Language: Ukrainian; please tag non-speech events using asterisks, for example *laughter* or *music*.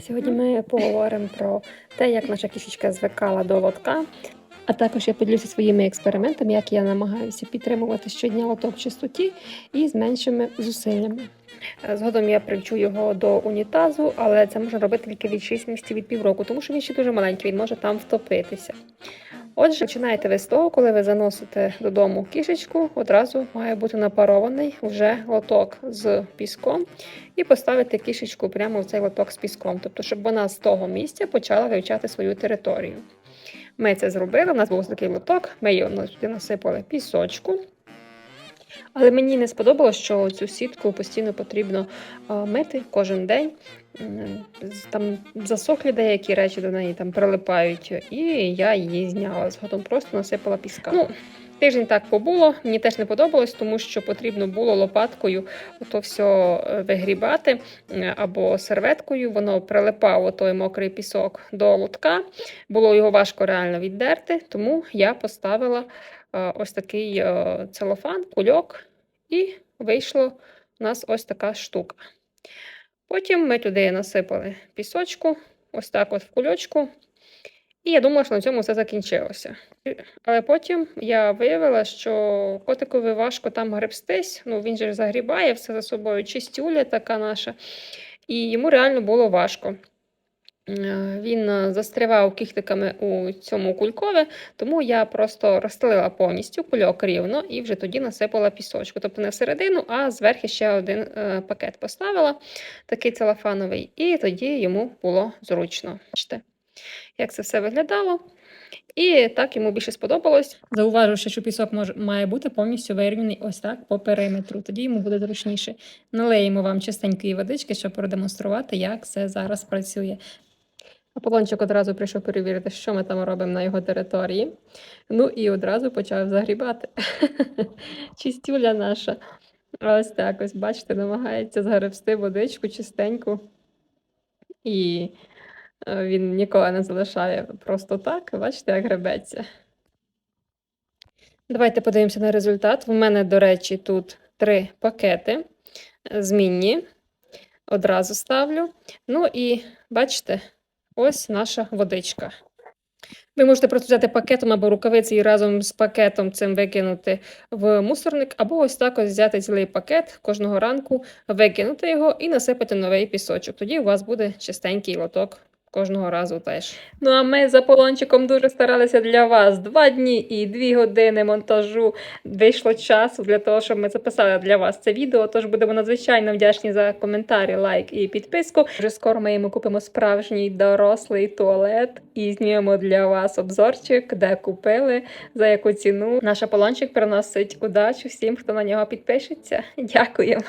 Сьогодні ми поговоримо про те, як наша кішечка звикала до лотка. А також я поділюся своїми експериментами, як я намагаюся підтримувати щодня лоток в чистоті і з меншими зусиллями. Е, Згодом я привчу його до унітазу, але це можна робити тільки від 6 місяців від півроку, тому що він ще дуже маленький, він може там втопитися. Отже, починаєте ви з того, коли ви заносите додому кішечку, одразу має бути напарований вже лоток з піском, і поставити кішечку прямо в цей лоток з піском, тобто, щоб вона з того місця почала вивчати свою територію. Ми це зробили. У нас був такий лоток, ми його насипали пісочку. Але мені не сподобалось, що цю сітку постійно потрібно мити кожен день. Там засохлі деякі речі до неї там прилипають, і я її зняла. Згодом просто насипала піска. Ну, тиждень так побуло. Мені теж не подобалось, тому що потрібно було лопаткою ото все вигрібати е, або серветкою. Воно прилипало той мокрий пісок до лотка. Було його важко реально віддерти, тому я поставила е, ось такий е, целофан, кульок, і вийшло у нас ось така штука. Потім ми туди насипали пісочку, ось так от в кульочку. І я думала, що на цьому все закінчилося. Але потім я виявила, що котикові важко там гребстись. Ну, він же загрібає все за собою, чистюля така наша. І йому реально було важко. Е, Він е, застрявав кіхтиками у цьому кулькові, тому я просто розстелила повністю кульок рівно і вже тоді насипала пісочку. Тобто не всередину, а зверху ще один е, пакет поставила, такий целофановий, і тоді йому було зручно. Бачите, як це все виглядало. І так йому більше сподобалось. Зауважу, що пісок може, має бути повністю вирівняний ось так по периметру. Тоді йому буде зручніше. Налиємо вам чистенької водички, щоб продемонструвати, як це зараз працює. Аполлончик одразу прийшов перевірити, що ми там робимо на його території. Ну і одразу почав загрібати. *laughs* Чистюля наша. Ось так ось, бачите, намагається загребсти водичку чистеньку. І він ніколи не залишає просто так. Бачите, як гребеться. Давайте подивимося на результат. У мене, до речі, тут три пакети е, змінні. Одразу ставлю. Ну і бачите, ось наша водичка. Ви можете просто взяти пакетом або рукавиці і разом з пакетом цим викинути в мусорник, або ось так ось взяти цілий пакет кожного ранку, викинути його і насипати новий пісочок. Тоді у вас буде чистенький лоток кожного разу теж. Ну а ми з Аполлончиком дуже старалися для вас. Два дні і дві години монтажу вийшло часу для того, щоб ми записали для вас це відео. Тож будемо надзвичайно вдячні за коментарі, лайк і підписку. Вже скоро ми йому купимо справжній дорослий туалет і знімемо для вас обзорчик, де купили, за яку ціну. Наш Аполлончик приносить удачу всім, хто на нього підпишеться. Дякуємо.